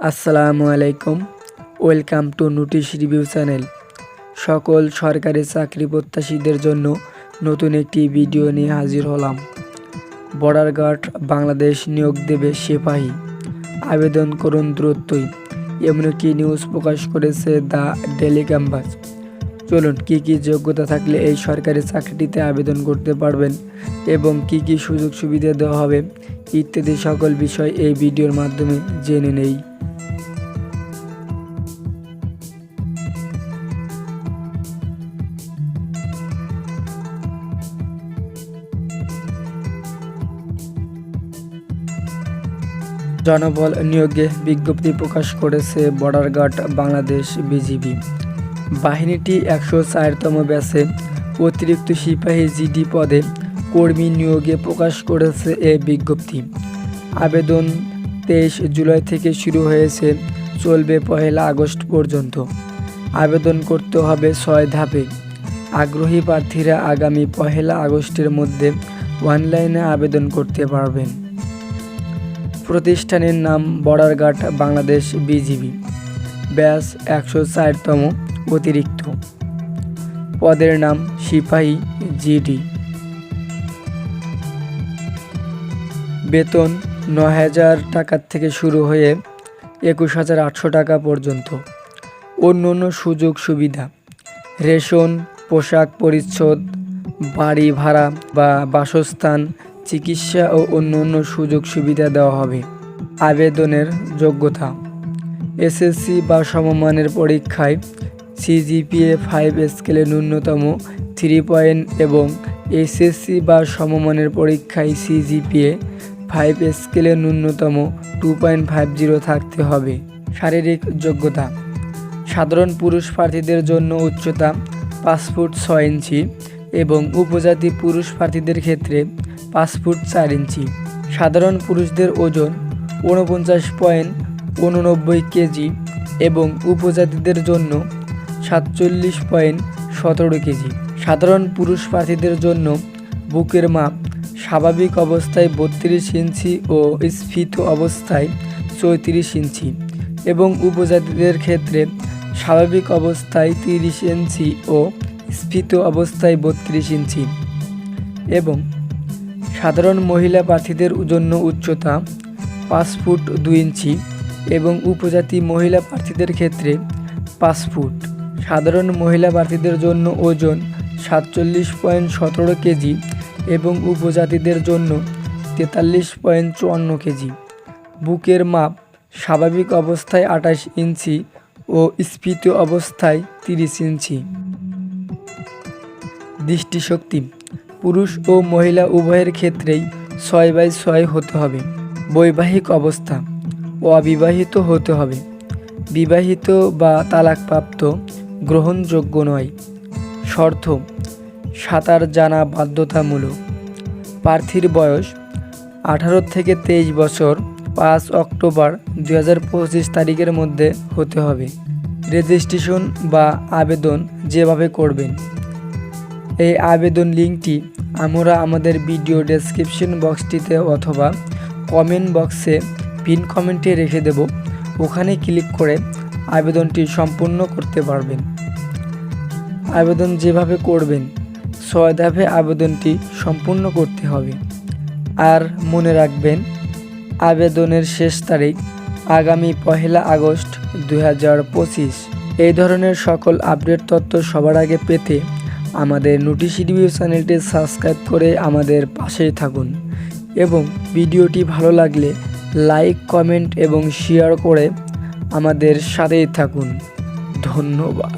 আসসালামু আলাইকুম। Welcome to notice review channel. সকল সরকারি চাকরি প্রত্যাশীদের জন্য নতুন একটি ভিডিও নিয়ে হাজির হলাম। বর্ডার গার্ড বাংলাদেশ নিয়োগ দেবে সিপাহী। আবেদন করুন দ্রুতই। এমন কি নিউজ প্রকাশ করেছে দ্য ডেলি ক্যাম্পাস চলুন, কি কি যোগ্যতা থাকলে এই সরকারি চাকরিটিতে আবেদন করতে পারবেন এবং কি কি সুযোগ সুবিধা দেওয়া হবে ইত্যাদি সকল বিষয় এই ভিডিওর মাধ্যমে জেনে নেই। জনবল নিয়োগে বিজ্ঞপ্তি প্রকাশ করেছে বর্ডার গার্ড বাংলাদেশ বিজিবি। বাহিনীটি একশো চারতম ব্যাচে অতিরিক্ত সিপাহী জিডি পদে কর্মী নিয়োগে প্রকাশ করেছে এ বিজ্ঞপ্তি। আবেদন তেইশ জুলাই থেকে শুরু হয়েছে, চলবে পহেলা আগস্ট পর্যন্ত। আবেদন করতে হবে ছয় ধাপে। আগ্রহী প্রার্থীরা আগামী পহেলা আগস্টের মধ্যে অনলাইনে আবেদন করতে পারবেন। প্রতিষ্ঠানের নাম বর্ডার গার্ড বাংলাদেশ বিজিবি। ব্যাস, একশো চারতম অতিরিক্ত। পদের নাম সিপাহী জিডি। বেতন ন হাজার টাকার থেকে শুরু হয়ে একুশ হাজার আটশো টাকা পর্যন্ত। অন্য অন্য সুযোগ সুবিধা। রেশন, পোশাক পরিচ্ছদ, বাড়ি ভাড়া বা বাসস্থান চিকিৎসা ও অন্য অন্য সুযোগ সুবিধা দেওয়া হবে। আবেদনের যোগ্যতা। এসএসসি বা সমমানের পরীক্ষায় সিজিপিএ ফাইভ স্কেলে ন্যূনতম থ্রি পয়েন্ট এবং এসএসসি বা সমমানের পরীক্ষায় সিজিপিএ ফাইভ স্কেলে ন্যূনতম টু পয়েন্ট ফাইভ জিরো থাকতে হবে। শারীরিক যোগ্যতা। সাধারণ পুরুষ প্রার্থীদের জন্য উচ্চতা পাঁচ ফুট ছয় ইঞ্চি এবং উপজাতি পুরুষ প্রার্থীদের ক্ষেত্রে পাঁচ ফুট চার ইঞ্চি। সাধারণ পুরুষদের ওজন ঊনপঞ্চাশ পয়েন্ট উননব্বই কেজি এবং উপজাতিদের জন্য সাতচল্লিশ পয়েন্ট সতেরো কেজি। সাধারণ পুরুষ প্রার্থীদের জন্য বুকের মাপ স্বাভাবিক অবস্থায় বত্রিশ ইঞ্চি ও স্ফীত অবস্থায় চৌত্রিশ ইঞ্চি এবং উপজাতিদের ক্ষেত্রে স্বাভাবিক অবস্থায় তিরিশ ইঞ্চি ও স্ফীত অবস্থায় বত্রিশ ইঞ্চি এবং সাধারণ মহিলা প্রার্থীদের জন্য উচ্চতা পাঁচ ফুট দুই ইঞ্চি এবং উপজাতি মহিলা প্রার্থীদের ক্ষেত্রে পাঁচ ফুট। সাধারণ মহিলা প্রার্থীদের জন্য ওজন সাতচল্লিশ পয়েন্ট সতেরো কেজি এবং উপজাতিদের জন্য তেতাল্লিশ পয়েন্ট চুয়ান্ন কেজি। বুকের মাপ স্বাভাবিক অবস্থায় আঠাশ ইঞ্চি ও স্ফীত অবস্থায় তিরিশ ইঞ্চি। দৃষ্টিশক্তি পুরুষ ও মহিলা উভয়ের ক্ষেত্রেই ছয় বাই ছয় হতে হবে। বৈবাহিক অবস্থা, অবিবাহিত হতে হবে। বিবাহিত বা তালাকপ্রাপ্ত গ্রহণযোগ্য নয়। শর্ত, সাঁতার জানা বাধ্যতামূলক। প্রার্থীর বয়স, আঠারো থেকে তেইশ বছর পাঁচ অক্টোবর দু হাজার পঁচিশ তারিখের মধ্যে হতে হবে। রেজিস্ট্রেশন বা আবেদন যেভাবে করবেন। এই আবেদন লিঙ্কটি আমরা আমাদের ভিডিও ডেসক্রিপশন বক্সটিতে অথবা কমেন্ট বক্সে পিন কমেন্টে রেখে দেব। ওখানে ক্লিক করে আবেদনটি সম্পূর্ণ করতে পারবেন। আবেদন যেভাবে করবেন, ছয় ধাপে আবেদনটি সম্পূর্ণ করতে হবে। আর মনে রাখবেন, আবেদনের শেষ তারিখ আগামী পহেলা আগস্ট দু হাজার পঁচিশ। এই ধরনের সকল আপডেট তথ্য সবার আগে পেতে আমাদের নোটিশ রিভিউ চ্যানেলটি সাবস্ক্রাইব করে আমাদের পাশেই থাকুন। এবং ভিডিওটি ভালো লাগলে লাইক কমেন্ট এবং শেয়ার করে আমাদের সাথেই থাকুন। ধন্যবাদ।